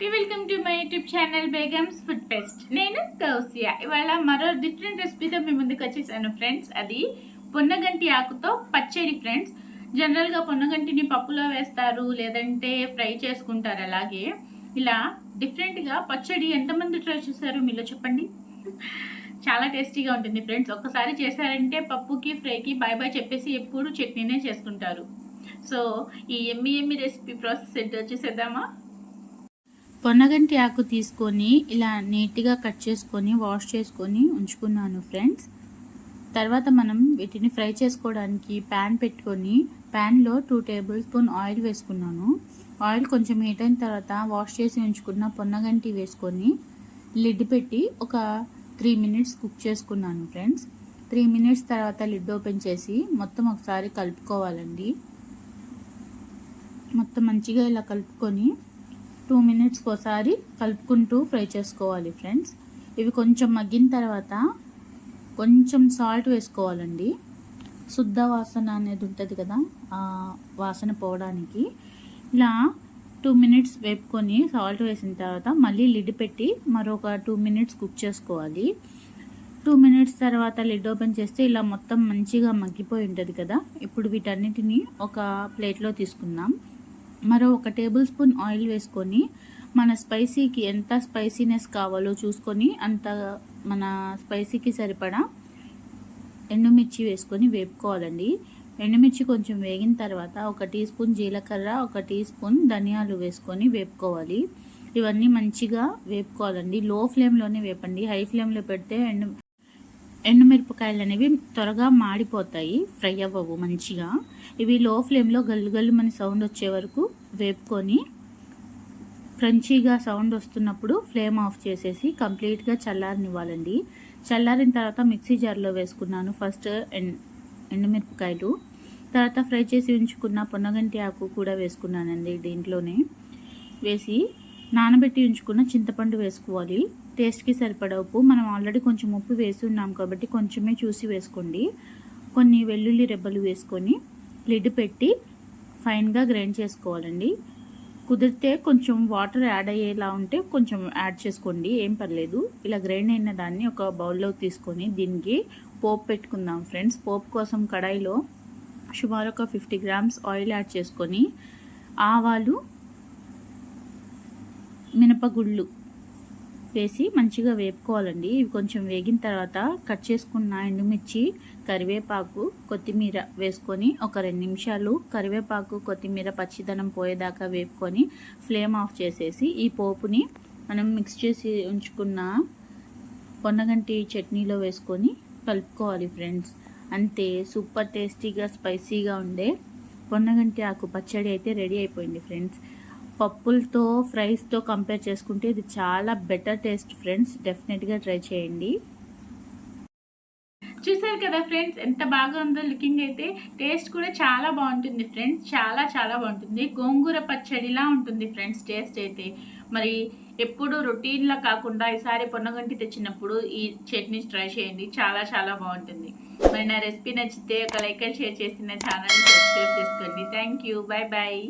Hearty welcome to my YouTube channel Begum's food fest నేను కౌసియా ఇవాళ మరో డిఫరెంట్ రెసిపీతో మీ ముందుకు వచ్చేసాను ఫ్రెండ్స్ అది పొన్నగంటి ఆకుతో పచ్చడి ఫ్రెండ్స్ జనరల్గా పొన్నగంటిని పప్పులో వేస్తారు లేదంటే ఫ్రై చేసుకుంటారు అలాగే. ఇలా డిఫరెంట్గా పచ్చడి ఎంతమంది ట్రై చేశారు మీలో చెప్పండి? చాలా టేస్టీగా ఉంటుంది ఫ్రెండ్స్ ఒక్కసారి చేశారంటే పప్పుకి ఫ్రైకి బాయ్ బాయ్ చెప్పేసి ఎప్పుడు చట్నీనే చేసుకుంటారు. సో ఈ ఎమ్మి ఎమ్మి రెసిపీ ప్రాసెస్ ఏంటో వచ్చేసేద్దామా పొన్నగంటి ఆకు తీసుకొని ఇలా నీట్గా కట్ చేసుకొని వాష్ చేసుకొని ఉంచుకున్నాను ఫ్రెండ్స్. తర్వాత మనం వీటిని ఫ్రై చేసుకోవడానికి ప్యాన్ పెట్టుకొని ప్యాన్లో టూ టేబుల్ స్పూన్ ఆయిల్ వేసుకున్నాను. ఆయిల్ కొంచెం హీట్ అయిన తర్వాత వాష్ చేసి ఉంచుకున్న పొన్నగంటి వేసుకొని లిడ్ పెట్టి ఒక త్రీ మినిట్స్ కుక్ చేసుకున్నాను ఫ్రెండ్స్. త్రీ మినిట్స్ తర్వాత లిడ్ ఓపెన్ చేసి మొత్తం ఒకసారి కలుపుకోవాలండి. మొత్తం మంచిగా ఇలా కలుపుకొని టూ మినిట్స్కి ఒకసారి కలుపుకుంటూ ఫ్రై చేసుకోవాలి ఫ్రెండ్స్. ఇవి కొంచెం మగ్గిన తర్వాత కొంచెం సాల్ట్ వేసుకోవాలండి. శుద్ధ వాసన అనేది ఉంటుంది కదా వాసన పోవడానికి. ఇలా టూ మినిట్స్ వేపుకొని సాల్ట్ వేసిన తర్వాత మళ్ళీ లిడ్ పెట్టి మరొక టూ మినిట్స్ కుక్ చేసుకోవాలి. టూ మినిట్స్ తర్వాత లిడ్ ఓపెన్ చేస్తే ఇలా మొత్తం మంచిగా మగ్గిపోయి ఉంటుంది కదా. ఇప్పుడు వీటన్నిటిని ఒక ప్లేట్లో తీసుకుందాం. మరో ఒక టేబుల్ స్పూన్ ఆయిల్ వేసుకొని మన స్పైసీకి ఎంత స్పైసీనెస్ కావాలో చూసుకొని అంత మన స్పైసీకి సరిపడా ఎండుమిర్చి వేసుకొని వేపుకోవాలండి. ఎండుమిర్చి కొంచెం వేగిన తర్వాత ఒక టీ స్పూన్ జీలకర్ర ఒక టీ స్పూన్ ధనియాలు వేసుకొని వేపుకోవాలి. ఇవన్నీ మంచిగా వేపుకోవాలండి. లో ఫ్లేమ్లోనే వేపండి. హై ఫ్లేమ్లో పెడితే ఎండు ఎండుమిరపకాయలు అనేవి త్వరగా మాడిపోతాయి ఫ్రై అవ్వవు మంచిగా. ఇవి లో ఫ్లేమ్లో గల్లు గల్లు మన సౌండ్ వచ్చే వరకు వేపుకొని క్రంచీగా సౌండ్ వస్తున్నప్పుడు ఫ్లేమ్ ఆఫ్ చేసేసి కంప్లీట్గా చల్లారనివ్వాలండి. చల్లారిన తర్వాత మిక్సీ జార్లో వేసుకున్నాను ఫస్ట్ ఎండుమిరపకాయలు. తర్వాత ఫ్రై చేసి ఉంచుకున్న పొన్నగంటి ఆకు కూడా వేసుకున్నానండి దీంట్లోనే. వేసి నానబెట్టి ఉంచుకున్న చింతపండు వేసుకోవాలి. టేస్ట్కి సరిపడ ఉప్పు. మనం ఆల్రెడీ కొంచెం ఉప్పు వేసి ఉన్నాం కాబట్టి కొంచెమే చూసి వేసుకోండి. కొన్ని వెల్లుల్లి రెబ్బలు వేసుకొని లిడ్ పెట్టి ఫైన్గా గ్రైండ్ చేసుకోవాలండి. కుదిరితే కొంచెం వాటర్ యాడ్ అయ్యేలా ఉంటే కొంచెం యాడ్ చేసుకోండి. ఏం పర్లేదు. ఇలా గ్రైండ్ అయిన దాన్ని ఒక బౌల్లో తీసుకొని దీనికి పోపు పెట్టుకుందాం ఫ్రెండ్స్. పోపు కోసం కడాయిలో సుమారు ఒక ఫిఫ్టీ గ్రామ్స్ ఆయిల్ యాడ్ చేసుకొని ఆవాలు మినపగుళ్ళు వేసి మంచిగా వేపుకోవాలండి. ఇవి కొంచెం వేగిన తర్వాత కట్ చేసుకున్న ఎండుమిర్చి కరివేపాకు కొత్తిమీర వేసుకొని ఒక రెండు నిమిషాలు కరివేపాకు కొత్తిమీర పచ్చిదనం పోయేదాకా వేపుకొని ఫ్లేమ్ ఆఫ్ చేసేసి ఈ పోపుని మనం మిక్స్ చేసి ఉంచుకున్న పొన్నగంటి చట్నీలో వేసుకొని కలుపుకోవాలి ఫ్రెండ్స్. అంతే సూపర్ టేస్టీగా స్పైసీగా ఉండే పొన్నగంటి ఆకు పచ్చడి అయితే రెడీ అయిపోయింది ఫ్రెండ్స్. పప్పులతో ఫ్రైస్తో కంపేర్ చేసుకుంటే ఇది చాలా బెటర్ టేస్ట్ ఫ్రెండ్స్. డెఫినెట్గా ట్రై చేయండి. చూసారు కదా ఫ్రెండ్స్ ఎంత బాగా ఉందో లుకింగ్ అయితే. టేస్ట్ కూడా చాలా బాగుంటుంది ఫ్రెండ్స్. చాలా చాలా బాగుంటుంది. గోంగూర పచ్చడిలా ఉంటుంది ఫ్రెండ్స్ టేస్ట్ అయితే. మరి ఎప్పుడు రొటీన్లా కాకుండా ఈసారి పొన్నగంటి తెచ్చినప్పుడు ఈ చట్నీ ట్రై చేయండి. చాలా చాలా బాగుంటుంది. మరి నా రెసిపీ నచ్చితే ఒక లైక్ అండ్ షేర్ చేసి నా ఛానల్ని సబ్స్క్రైబ్ చేసుకోండి. Thank you. Bye bye